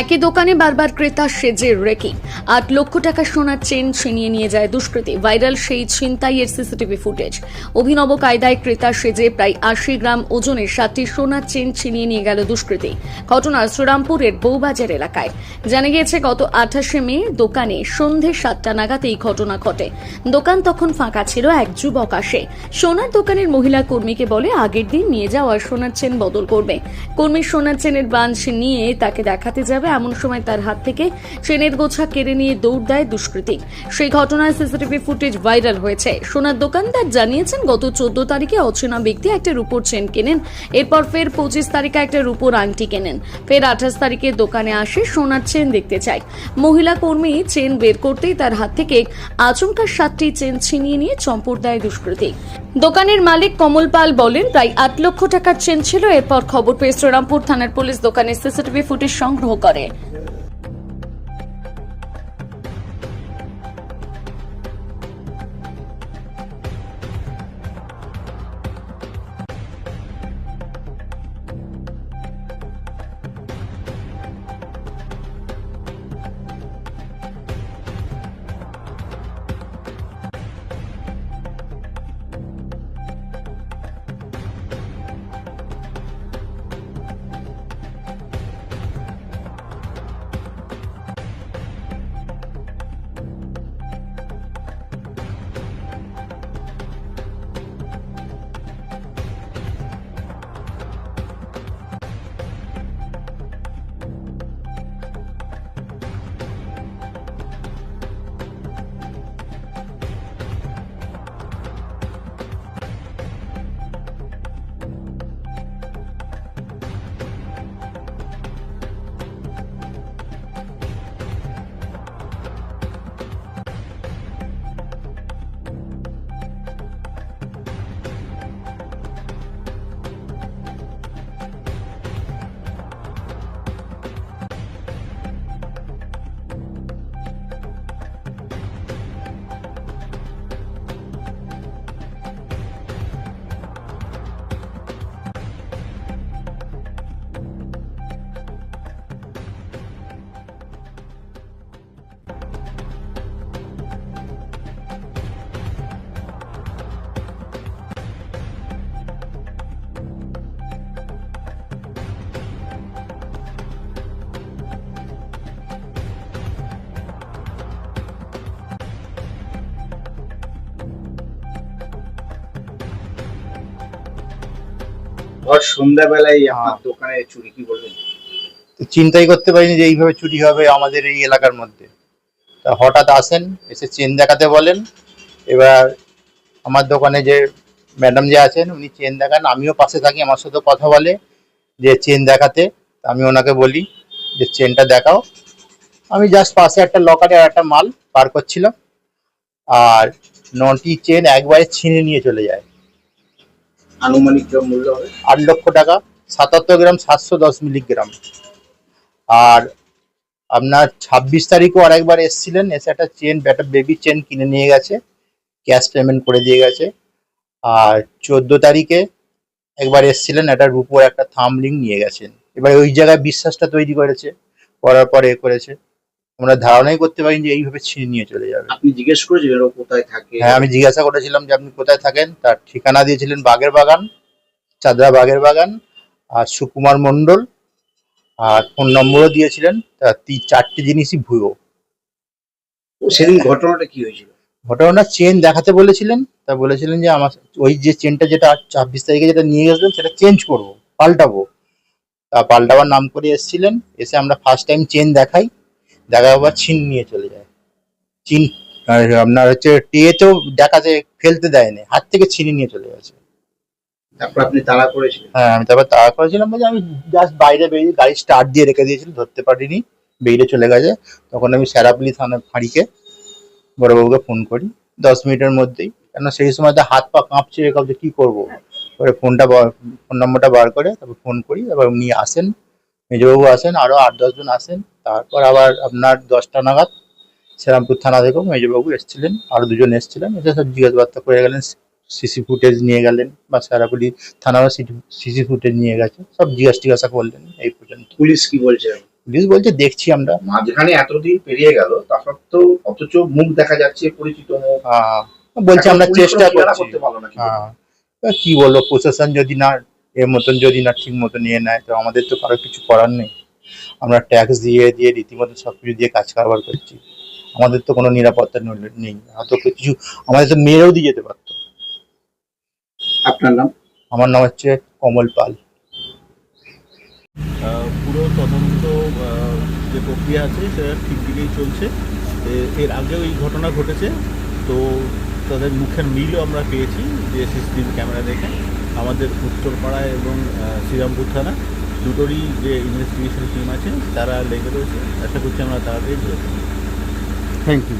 একই দোকানে বারবার ক্রেতা সেজে রেকি। আট লক্ষ টাকা সোনার চেন ছিনিয়ে নিয়ে যায় দুষ্কৃতী। ভাইরাল সেই ছিনতাইয়ের সিসিটিভি ফুটেজ। অভিনব কায়দায় ক্রেতা সেজে প্রায় আশি গ্রাম ওজনের সাতটি সোনার চেন ছিনিয়ে নিয়ে গেল দুষ্কৃতী। ঘটনা শ্রীরামপুরের বউবাজার এলাকায়। জানা গিয়েছে, গত আঠাশে মে দোকানে সন্ধে সাতটা নাগাদ এই ঘটনা ঘটে। দোকান তখন ফাঁকা ছিল এক যুবক আসে। সোনার দোকানের মহিলা কর্মীকে বলে, আগের দিন নিয়ে যাওয়া সোনার চেন বদল করবে। কর্মী সোনার চেনের বাঞ্চ নিয়ে তাকে দেখাতে যাবে এমন সময় তার হাত থেকে চেনের গোছা কেড়ে নিয়ে দৌড় দেয় দুষ্কৃতী। সেই ঘটনায় সিসিটিভি ফুটেজ ভাইরাল হয়েছে। সোনার দোকানদার জানিয়েছেন, গত চোদ্দ তারিখে অচেনা ব্যক্তি একটা রূপোর চেন কেনেন। এরপর ফের পঁচিশ তারিখে একটা রূপোর আংটি কেনেন। ফের আঠাশ তারিখে দোকানে আসে সোনার চেন দেখতে চায়। মহিলা কর্মী চেন বের করতেই তার হাত থেকে আচমকা সাতটি চেন ছিনিয়ে নিয়ে চম্পট দেয় দুষ্কৃতী। দোকানের মালিক কমল পাল বলেন, প্রায় আট লক্ষ টাকার চেন ছিল। এরপর খবর পেয়ে শ্রীরামপুর থানার পুলিশ দোকানের সিসিটিভি ফুটেজ সংগ্রহ করে। seguidores. ভর সন্ধ্যাবেলায় আপনার দোকানে চুরি কি বলবেন? তো চিন্তাই করতে পারিনি যে এইভাবে চুরি হবে আমাদের এই এলাকার মধ্যে। তা হঠাৎ আসেন এসে চেন দেখাতে বলেন। এবার আমার দোকানে যে ম্যাডাম যে আছেন উনি চেন দেখান আমিও পাশে থাকি আমার সাথে কথা বলে যে চেন দেখাতে। তা আমি ওনাকে বলি যে চেনটা দেখাও। আমি জাস্ট পাশে একটা লকারে আর একটা মাল পার করছিলাম। আর নটি চেন একবারে ছিনে নিয়ে চলে যায়। আনুমানিক যে মূল্য হবে? আট লক্ষ টাকা, সাতাত্তর গ্রাম, সাতশো দশ মিলিগ্রাম। আর আপনার ছাব্বিশ তারিখও আরেকবার এসেছিলেন, এসে একটা চেন একটা বেবি চেন কিনে নিয়ে গেছে ক্যাশ পেমেন্ট করে দিয়ে গেছে। আর চোদ্দ তারিখে একবার এসেছিলেন, একটা রূপোর একটা থামলিং নিয়ে গেছেন। এবার ওই জায়গায় বিশ্বাসটা তৈরি করেছে, করার পরে এ করেছে। আমরা ধারণাই করতে পারি যে এইভাবে ছিনিয়ে নিয়ে চলে যাবে। আপনি জিজ্ঞেস করেছিলেন ও কোথায় থাকে? হ্যাঁ আমি জিজ্ঞাসা করেছিলাম যে আপনি কোথায় থাকেন? তার ঠিকানা দিয়েছিলেন বাগের বাগান চাদরা বাগের বাগান আর সুকুমার মণ্ডল আর ফোন নম্বরও দিয়েছিলেন। তার তিন চারটে জিনিসই ভুয়ো। সেদিন ঘটনাটা কি হয়েছিল? ঘটনা চেন দেখাতে বলেছিলেন। তা বলেছিলেন যে আমার ওই যে চেনটা যেটা ছাব্বিশ তারিখে যেটা নিয়ে গেছিলেন সেটা চেঞ্জ করব পাল্টাবো। তা পাল্টাবার নাম করে এসেছিলেন। এসে আমরা ফার্স্ট টাইম চেন দেখাই। দেখার পর ছিন নিয়ে চলে যায়। চিন। আর আপনার হচ্ছে টেতেও দেখাতে ফেলতে দেয়নি। হাত থেকে ছিনিয়ে নিয়ে চলে গেছে। তারপর আপনি তাড়া করেছিলেন? হ্যাঁ আমি তারপর তাড়া করেছিলাম বলে আমি জাস্ট বাইরে বেরিয়ে গাড়ি স্টার্ট দিয়ে রেখে দিয়েছিলাম ধরতে পারিনি। বেরিয়ে চলে গেছে। তখন আমি স্যারাপুলি থানা ফাঁড়িকে বড়বাবুকে ফোন করি। দশ মিনিটের মধ্যেই। কেন সেই সময় তো হাত পা কাঁপছে কাঁপছে কি করব? পরে ফোনটা ফোন নম্বরটা বার করে তারপর ফোন করি। তারপর উনি আসেন। মেজবাবু আসেন আরও আট দশজন আসেন। তারপর আবার আপনার দশটা নাগাদ শ্রীরামপুর থানা থেকেও মেজবাবু এসেছিলেন আরও দুজন এসেছিলেন। এসে সব জিজ্ঞাসাবার্তা করে গেলেন সিসি ফুটেজ নিয়ে গেলেন বা সারাপুলি থানারও সিসি ফুটেজ নিয়ে গেছে সব জিজ্ঞাসা টিজ্ঞাসা করলেন এই পর্যন্ত। পুলিশ কি বলছে? পুলিশ বলছে দেখছি আমরা। মাঝখানে এতদিন পেরিয়ে গেল তা সত্ত্বেও অথচ মুখ দেখা যাচ্ছে পরিচিত মুখ। আহ, বলছে আমরা চেষ্টা করছি। হ্যাঁ কি বলব প্রশাসন যদি না এর মতন যদি না ঠিক মতো নিয়ে নেয় তো আমাদের তো কারও কিছু করার নেই। আমরা ট্যাক্স দিয়ে দিয়ে রীতিমতো সব কিছু দিয়ে কাজ কারবার করছি। আমাদের তো কোনো নিরাপত্তা নেই হয়তো কিছু আমাদের তো মেয়েরাও দিয়ে যেতে পারতো। আপনার নাম? আমার নাম হচ্ছে কমল পাল। আহ, পুরো তদন্ত আহ, যে প্রক্রিয়া আছে সেটা ঠিক দিকেই চলছে। এর আগেও এই ঘটনা ঘটেছে। তো তাদের মুখের মিলও আমরা পেয়েছি যে সিসিটিভি ক্যামেরা দেখে। আমাদের উত্তরপাড়া এবং আহ, শ্রীরামপুর থানা। দুটোরই যে ইনভেস্টিগেশন টিম আছে, তারা লেগে রয়েছে। আশা করছি আমরা তাড়াতাড়ি ধরে থ্যাংক ইউ